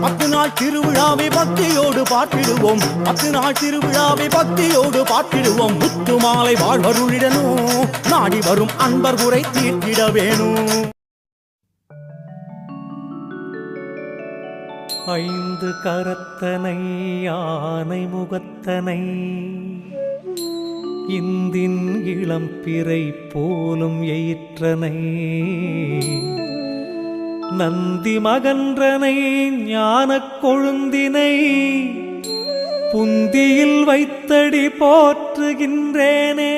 பத்து நாள் திருவிழாவை பக்தியோடு பாட்டிடுவோம் பத்து நாள் திருவிழாவை பக்தியோடு பாட்டிடுவோம் முத்து மாலை வாழ்வருளிடனும் நாடி வரும் அன்பர் குறை தீர்த்திட வேணும். ஐந்து கரத்தனை யானை முகத்தனை இந்தின் இளம் பிறை போலும் எயிற்றனை. நந்தி மகன்றனை ஞானக் கொழுந்தினை புந்தியில் வைத்தடி போற்றுகின்றேனே.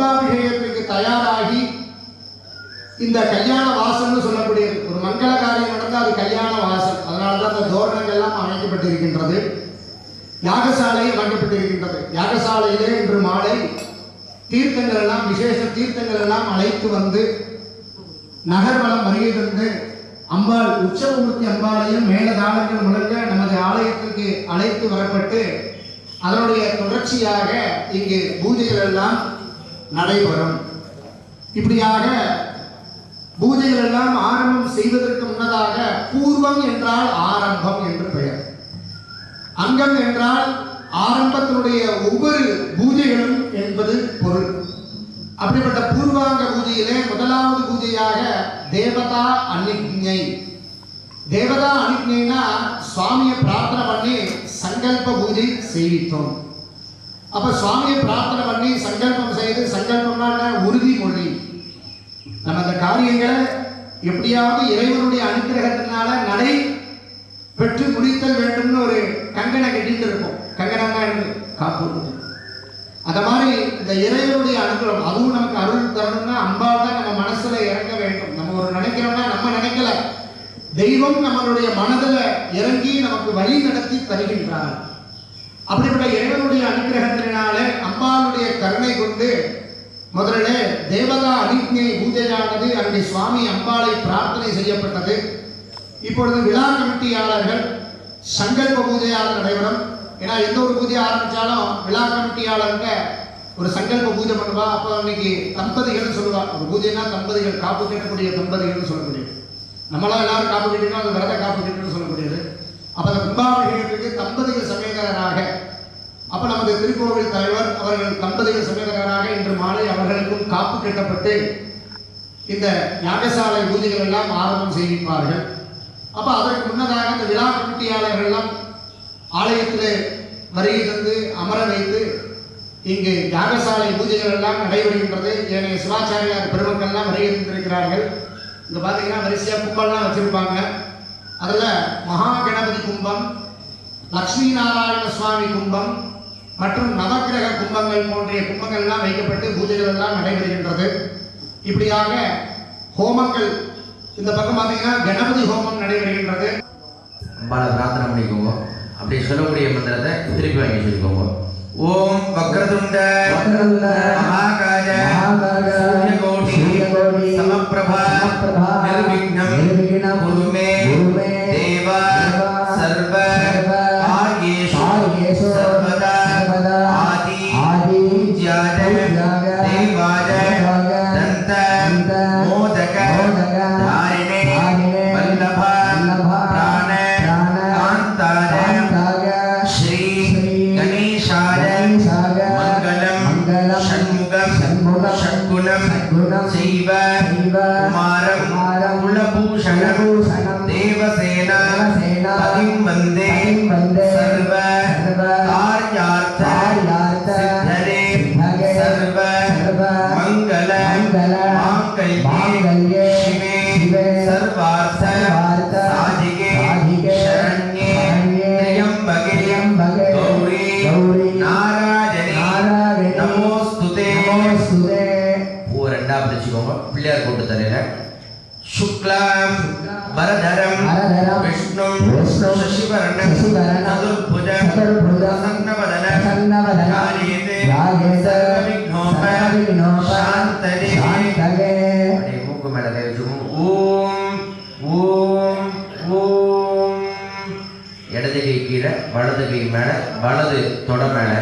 கும்பாபிஷேகத்திற்கு தயாராகி இந்த கல்யாண வாசல்னு சொல்லக்கூடியது ஒரு மங்கள காரியம் நடந்தால் அது கல்யாண வாசல். அதனால தான் அந்த தோரணங்கள் எல்லாம் அமைக்கப்பட்டிருக்கின்றது. யாகசாலை அமைக்கப்பட்டிருக்கின்றது. யாகசாலையிலே இன்று மாலை தீர்த்தங்கள் எல்லாம் விசேஷ தீர்த்தங்கள் எல்லாம் அழைத்து வந்து நகர்வலம் வருகை தந்து அம்பாள் உற்சவமூர்த்தி அம்பாளையும் மேலதாளங்கள் முழங்க நமது ஆலயத்திற்கு அழைத்து வரப்பட்டு அதனுடைய தொடர்ச்சியாக இங்கு பூஜைகள் எல்லாம் நடைபெறும். இப்படியாக பூஜைகள் எல்லாம் ஆரம்பம் செய்வதற்கு முன்னதாக பூர்வம் என்றால் ஆரம்பம் என்று பெயர். அங்கம் என்றால் ஆரம்பத்தினுடைய ஒவ்வொரு பூஜைகளும் என்பது பொருள். அப்படிப்பட்ட பூர்வாங்க பூஜையிலே முதலாவது பூஜையாக தேவதா அன்னிக்ஞை தேவதா அன்னிக்ஞைனா சுவாமியை பிரார்த்தனை பண்ணி சங்கல்ப பூஜை செய்வித்தோம். அப்ப சுவாமியை பிரார்த்தனை பண்ணி சங்கல்பம் செய்து சங்கல்பம்னா என்ன? உறுதிமொழி நம்ம அந்த காரியங்களை எப்படியாவது இறைவனுடைய அனுகிரகத்தினால நடை பெற்று முடித்தல் வேண்டும்னு ஒரு கங்கனை கட்டிட்டு இருப்போம். கங்கணம்னா என்ன காப்பு அந்த மாதிரி இந்த இறைவனுடைய அனுகிரகம் அதுவும் நமக்கு அருள் தரணும்னா அம்பால் தான் நம்ம மனசுல இறங்க வேண்டும். நம்ம ஒரு நினைக்கிறோம்னா நம்ம நினைக்கல. தெய்வம் நம்மளுடைய மனதில் இறங்கி நமக்கு வழி நடத்தி தருகின்றார். அப்படிப்பட்ட இறைவனுடைய அனுகிரகத்தினாலே அம்பாளுடைய கருணை கொண்டு முதலிலே தேவதா அனிக்ஞை பூஜையானது அங்கே சுவாமி அம்பாளை பிரார்த்தனை செய்யப்பட்டது. இப்பொழுது விழா கமிட்டியாளர்கள் சங்கல்ப பூஜையாளர் நடைபெறும். ஏன்னா எந்த ஒரு பூஜை ஆரம்பித்தாலும் விழா கமிட்டியாளருங்க ஒரு சங்கல்ப பூஜை பண்ணுவா. அப்போ இன்னைக்கு தம்பதிகள்னு சொல்லுவா. ஒரு பூஜைனா தம்பதிகள் காப்பு கேட்கக்கூடிய தம்பதிகள்னு சொல்லக்கூடியது. நம்மளாம் எல்லாரும் காப்பு கட்டினோம் அது விரத காப்பு சொல்ல முடியாது அப்ப கும்பாபிஷேகத்திற்கு கும்பாபிஷேகத்துக்கு தம்பதிகள் சமேதரராக அப்ப நமது திருக்கோவில் தலைவர் அவர்கள் தம்பதிகள் சமேதகராக இன்று மாலை அவர்களுக்கும் காப்பு கட்டப்பட்டு இந்த யாகசாலை பூஜைகள் எல்லாம் ஆரம்பம் செய்விப்பார்கள் அப்ப அதற்கு முன்னதாக இந்த விழா கமிட்டியாளர்கள் எல்லாம் ஆலயத்தில் வருகை தந்து அமர வைத்து இங்கு யாகசாலை பூஜைகள் எல்லாம் நடைபெறுகின்றது. ஏனைய சிவாச்சாரியார் பெருமக்கள் எல்லாம் வருகை தந்திருக்கிறார்கள். இங்க பாத்தீங்கன்னா வரிசையா கும்பம்லாம் வச்சிருப்பாங்க. அதுல மகா கணபதி கும்பம் லக்ஷ்மி நாராயண சுவாமி கும்பம் மற்றும் நவக்கிரக கும்பங்கள் போன்ற கும்பங்கள் எல்லாம் வைக்கப்பட்டு பூஜைகள் எல்லாம் நடைபெறுகின்றது. இப்படியாக ஹோமங்கள் இந்த பக்கம் பார்த்தீங்கன்னா கணபதி ஹோமம் நடைபெறுகின்றது. அம்பாளை பிரார்த்தனை பண்ணிக்கோங்க. அப்படி சொல்லக்கூடிய மந்திரத்தை திருப்பி வாங்கி சொல்லிக்கோங்க ஓம் வக்ரதுண்ட மகாகாய சூரியகோடி சமப்பிரபா சமப்பிரபா நிர்விக்னம் நிர்விக்னம் Gracias. வச்சுக்கோங்க பிள்ளையார் போட்டு தரையில் சுக்லாம் பரதரம் விஷ்ணு சசிவரணம் சதுர்புஜம் சன்னவதன சன்னவதனாரியதே சர்வவிக்னோப சாந்தரே. சாந்தரே. மூக்கு மேல தேவிச்சுவோம் ஓம் ஓம் ஓம். இடது கை வலது கை மேலே வலது தொட மேலே.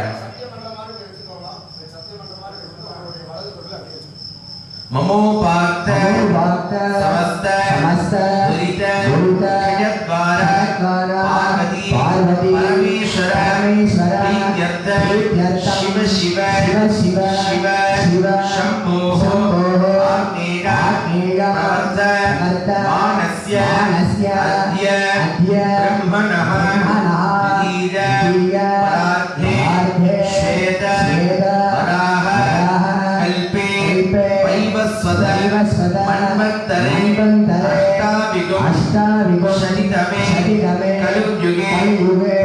ममो पाक्त पाक्त समस्त समस्त दुरित दुरित जगद्वार पार्वती पार्वती परमेश्वर परमेश्वर प्रीत्यर्थ प्रीत्यर्थ शिव शिव शिव शिव शिव शिव शंभो शंभो आग्नेय आग्नेय अर्थ अर्थ मानस्य मानस्य अद्य अद्य ब्रह्मणः ब्रह्मणः धीर काले युग युगे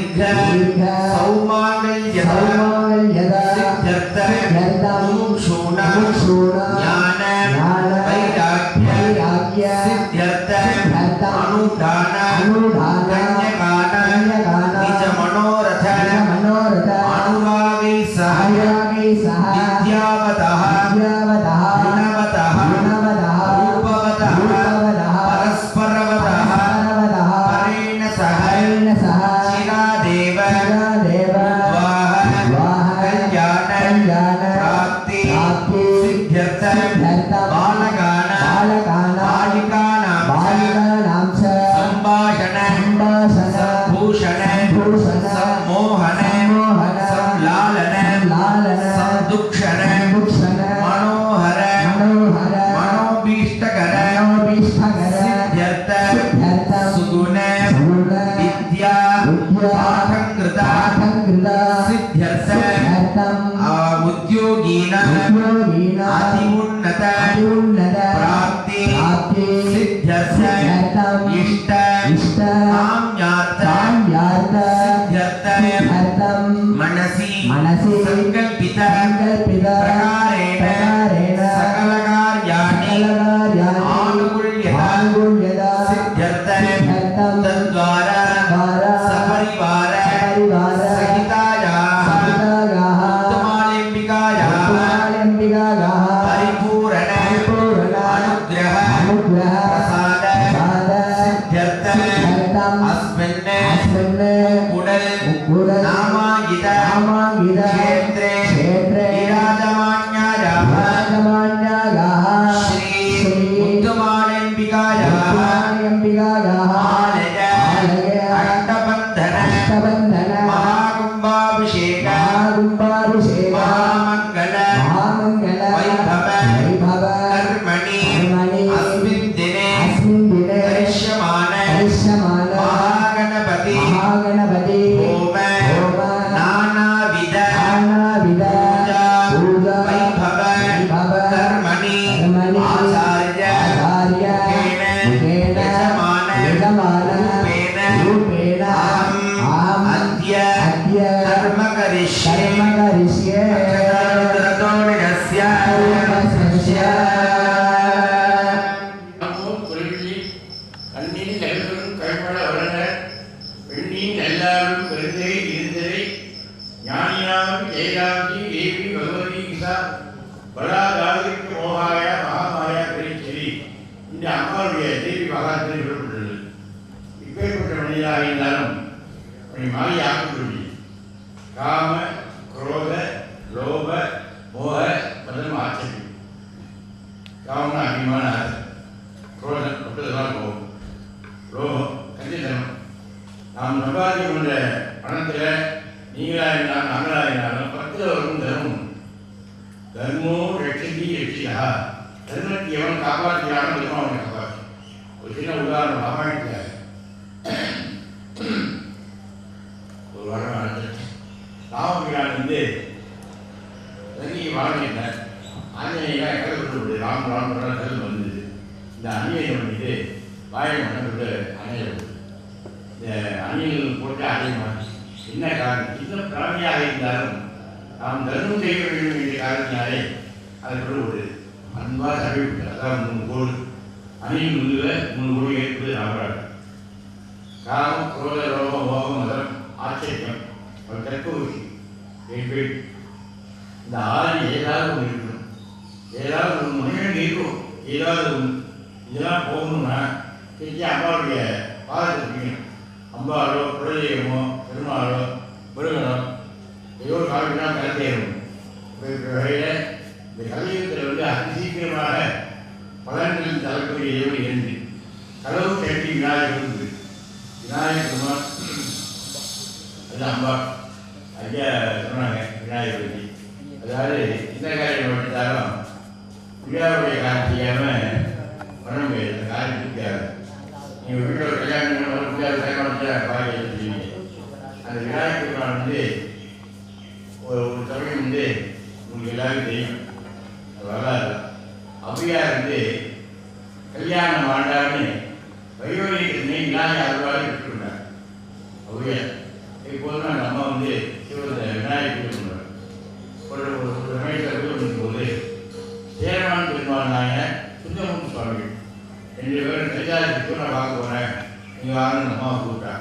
Sangha कालना दुक्षरं பரிபூரண அனுகிரக பிரசாத சித்தம் அஸ்மின் உடல் நாமாகித லோகம் நாம் சம்பாதிக்கின்ற பணத்தில் நீங்களா இருந்தாலும் நாங்களா இருந்தாலும் பத்து வரும் தர்மம். தர்மோ ரட்சதி ரட்சியா தர்மத்தை எவன் காப்பாற்றினாலும் தர்மம் அவனை காப்பாற்றும். ஒரு சின்ன உதாரணம் ராமாயணத்தில் ஒரு வாரம் நடந்துச்சு ராமபிரான் வந்து தண்ணி வாழ்க்கையில் ஆஞ்சநேயா கிளப்பிட்டு ராம் ராம் கல் வந்தது இந்த அணியை பண்ணிட்டு வாயை மணந்து அணைய இந்த அணியில் போட்டு அடைய மாற்றி என்ன காரணம் சின்ன பிராணியாக இருந்தாலும் நாம் தர்மம் செய்ய வேண்டும் என்ற காரணத்தினாலே அதற்குள்ள ஒரு அன்பாக தடவி விட்டார் அதான் மூணு கோடு. அணியின் முன்னில் மூணு கோடி ஏற்பது ராமராஜ் காமம் குரோத ரோகம் மோகம் மதம் ஆச்சரியம். ஒரு கற்பூசி என்பது இந்த ஆறு ஏதாவது ஒன்று இருக்கணும். ஏதாவது ஒரு மனிதன் இருக்கும் ஏதாவது ஒன்று இதெல்லாம் போகணும்னா திருச்சி அம்மாவுடைய பிடிக்கணும். அம்பாலோ குலதெய்வமோ பெருமாளோ முருகனோ ஏதோ ஒரு காலத்துக்கு வகையில் இந்த கலியுகத்தில் வந்து அதிசீக்கிரமாக சீக்கிரமாக தரக்கூடிய இறைவன் இருந்து கடவுள் கேட்டி விநாயகர் இருந்தது. விநாயகர் அது அம்பா ஐயா சொன்னாங்க விநாயகர் பற்றி. அதாவது இந்த காரியம் பண்ணிட்டாலும் விழாவுடைய காரணம் செய்யாமல் பண்ண முடியாது அந்த காரியம் இருக்காது நீங்கள் வீட்டில் கல்யாணம் பண்ண முடியாது கல்யாணம் பாய் செய்வீங்க அந்த விநாயகர் பெருமான் வந்து ஒரு ஒரு சமயம் வந்து உங்களுக்கு எல்லாருக்கும் தெரியும். அதனால் வரலாறு. வந்து கல்யாணம் ஆண்டான்னு வயோதிகத்தினை விநாயகர் அருளாக விட்டுருந்தார் ஔவையார் இப்போது அந்த அம்மா வந்து சிவந்த விநாயகர் சொல்றார் ஒரு ஒரு ஒரு சமயத்தில் இருக்கும்போது சேரமான் பெருமாள் நாயர் சுந்தரமுத்து சுவாமி ரெண்டு பேரும் கல்யாணத்துக்கு நான் பார்க்க போனேன் நீங்கள் வாங்கன்னு அம்மா கூப்பிட்டா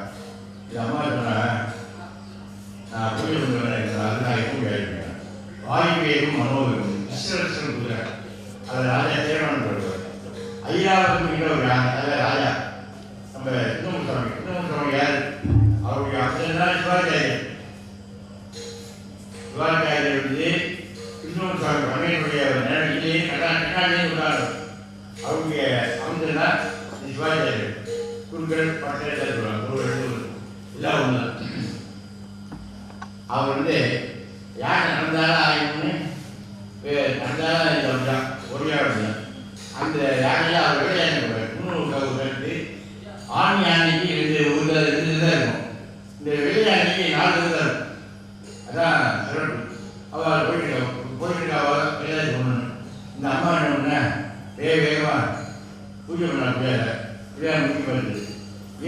இது அம்மா சொன்னேன் நான் போய் சொல்லுவேன் அது எப்போ கேட்கிறேன் வாயுவேகம் மனோவேகம் விஸ்வரசன் குதிரை அது ராஜா சேரமான் சொல்லுவார் ஐயாவது மிக ஒரு அதில் ராஜா நம்ம இன்னும் சுவாமி இன்னும் சுவாமி யார் அவருடைய அப்பதான் சிவாச்சாரியர் சிவாச்சாரியர் வந்து இன்னும் சுவாமி ரமேனுடைய நிலையிலே கடா கண்ணாடியே உள்ளார் அவருடைய அவங்க தான் சிவாச்சாரியர் குருக்கள் பட்டேசர் சொல்லுவாங்க ஒரு எல்லாம் ஒன்று அவர் வந்து யார் நடந்தாலும் ஆகணும்னு அந்த உரையாடல அந்த யானையை அவர் விளையாடுற முன்னூறு கண்டு ஆண் யானைக்கு ரெண்டு ஒரு ரெண்டு இதாக இருக்கும். இந்த வெள்ளை யானைக்கு நாலு அதான் சிறப்பு அவள் போயிட்டு போயிட்டு அவள் விளையாடி பண்ணணும். இந்த அம்மா என்ன பண்ண வேக வேகமாக பூஜை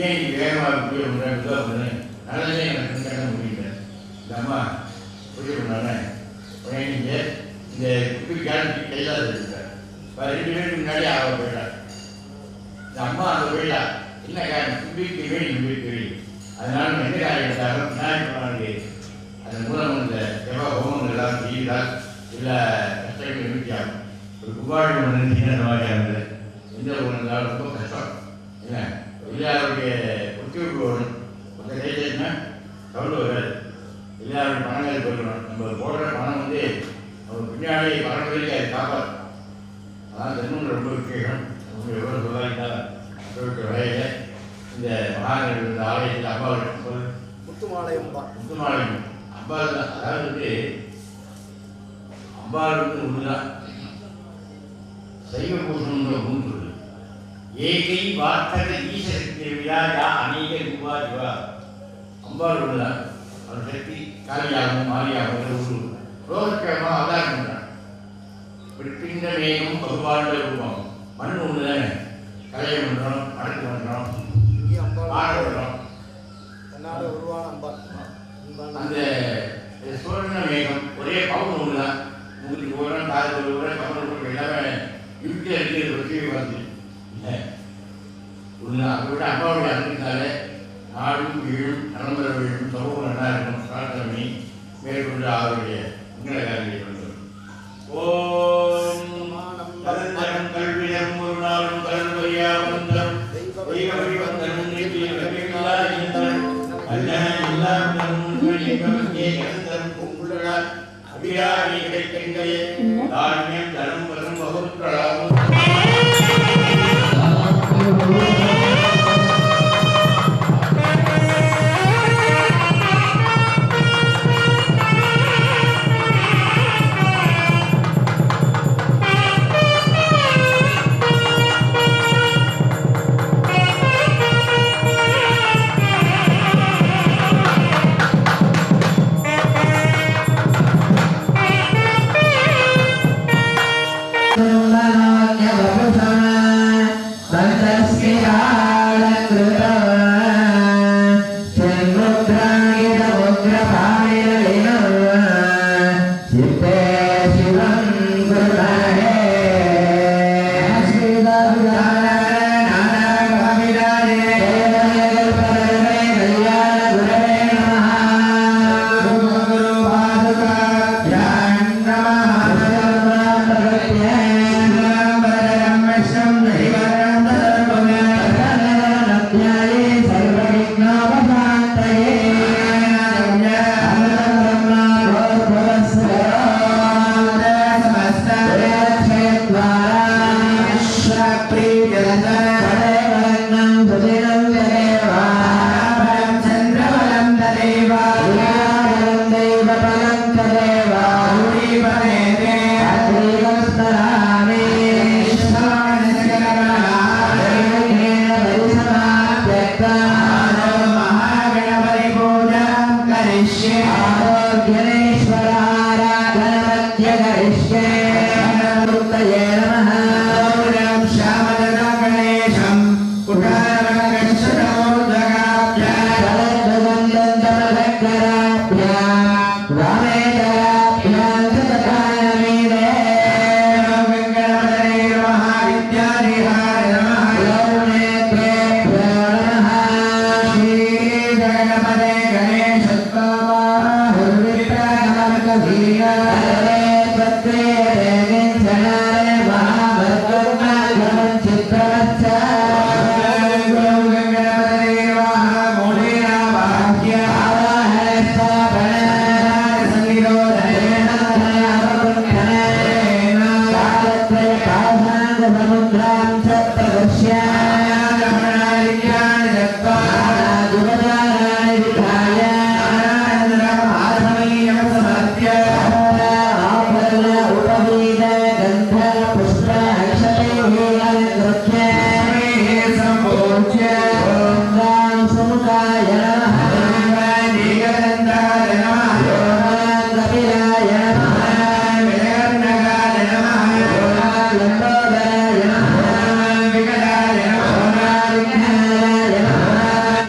ஏன் நீ வேகமாக பூஜை பண்ணுற இதோ பண்ணு. எனக்கு முடியல. இந்த அம்மா பூஜை பண்ணானே உடனே நீங்கள் இந்த குப்பி கேட்டு கையில் இருக்கார் ரெண்டு பேருக்கு முன்னாடி ஆக போயிட்டார் இந்த அம்மா அந்த போயிட்டா என்ன காரணம்? கும்பிக்கு வேடி கும்பிக்கு வேடி அதனால நம்ம என்ன காரியம் எடுத்தாலும் விநாயகர் பெருமானுக்கு அதன் மூலம் இந்த ஜப ஹோமங்கள் எல்லாம் செய்தால் இல்லை கஷ்டங்கள் நிவர்த்தியாகும் ஒரு கும்பாடி ஒன்று இந்த மாதிரி ஆகுது. எந்த ஒன்று இருந்தாலும் ரொம்ப கஷ்டம். என்ன? எல்லாருடைய ஒத்துழைப்பு வரும் மற்ற கைதுன்னா கவலை வராது. எல்லாருடைய பணங்கள் போயிடணும் நம்ம போடுற பணம் வந்து அவங்க பின்னாடி பரம்பரைக்கு அதை காப்பாற்றும் அதான் தர்மம் ரொம்ப அவங்க எவ்வளோ சொல்லிட்டு வகையில் இந்த மகாநகர் இந்த ஆலயத்தில் அப்பா முத்துமாலயம் முத்துமாலயம் அப்பா தான். அதாவது வந்து அம்பாள் வந்து ஒண்ணுதான். சைவ பூஷணம்ன்ற ஒன்று சொல்லு. ஏகை வார்த்தக ஈஸ்வரன் திருவிழா யா அநேக ரூபா ஜிவா அம்பாள் ஒண்ணுதான். அவர் சக்தி காளியாகவும் மாரியாகவும் ஒரு ரோகக்கிழமா அவதாரம் பின்ன மேகம் பகவான ரூபம் மண் ஒன்று தானே கலையை பண்ணுறோம் அடக்கு பண்ணுறோம் பாட பண்ணுறோம் அந்த சுவர்ண மேகம் ஒரே பவுன் ஒன்று தான் உங்களுக்கு ஒரு காது ஒரு முறை கமல் ஒரு எல்லாமே யூடியில் இருக்கிறது வச்சு வந்து இல்லை. ஒன்று அதை விட அப்பாவுடைய அன்பினாலே நாடும் வீழும் நலம்பர வீழும் சமூகம் நல்லா இருக்கும் பிரார்த்தனை மேற்கொண்டு அவருடைய നിങ്ങൾ എല്ലാവരും ചെയ്യുന്നത് அபிராமி கிடைக்கின்றே தானியம் தனம் வரும் வகுப்பிரலாமும் Goodbye.